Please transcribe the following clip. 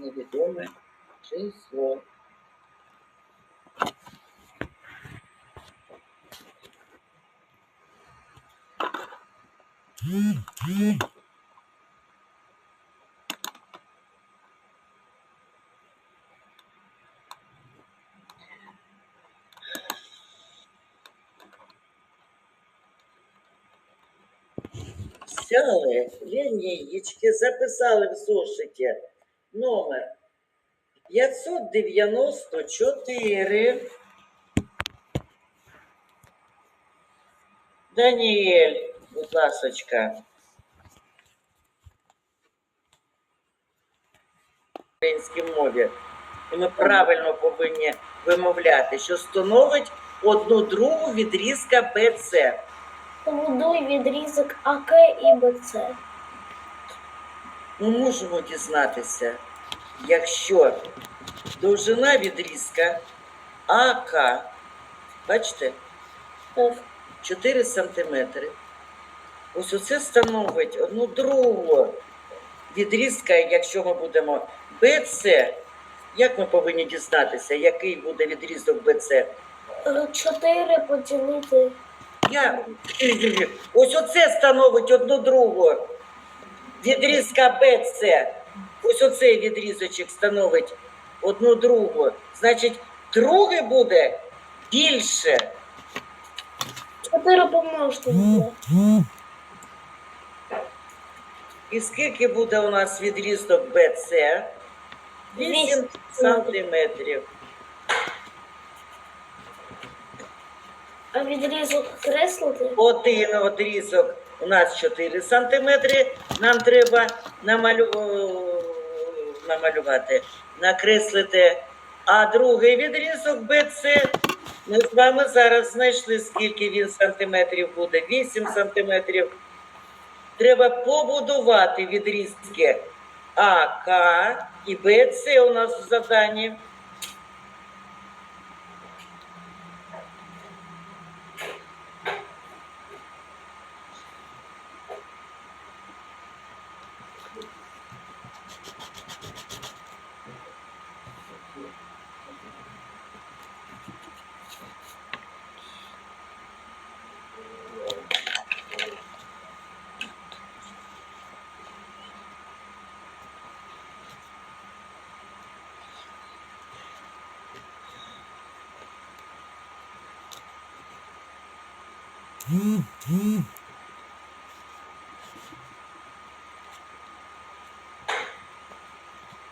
невідоме число. Взяли лінієчки, записали в зошиті номер 594. Даніель, будь ласочка. Українській мові. І ми правильно повинні вимовляти, що становить одну другу відрізка БЦ. Побудуй відрізок АК і БЦ. Ми можемо дізнатися, якщо довжина відрізка АК, бачите, F. 4 см. Ось оце становить одну другу відрізка, якщо ми будемо БЦ. Як ми повинні дізнатися, який буде відрізок БЦ? 4 поділити. Я... Ось оце становить одну другу. Відрізка БЦ. Ось оцей відрізочок становить одну другу. Значить, друге буде більше. 4 помножити. І скільки буде у нас відрізок БЦ? 8 Вісім сантиметрів. А відрізок креслити? Один відрізок у нас 4 сантиметри. Нам треба намалю... намалювати, накреслити. А другий відрізок БЦ. Ми з вами зараз знайшли, скільки він сантиметрів буде. 8 сантиметрів. Треба побудувати відрізки АК і БЦ у нас в заданні. Mm-hmm.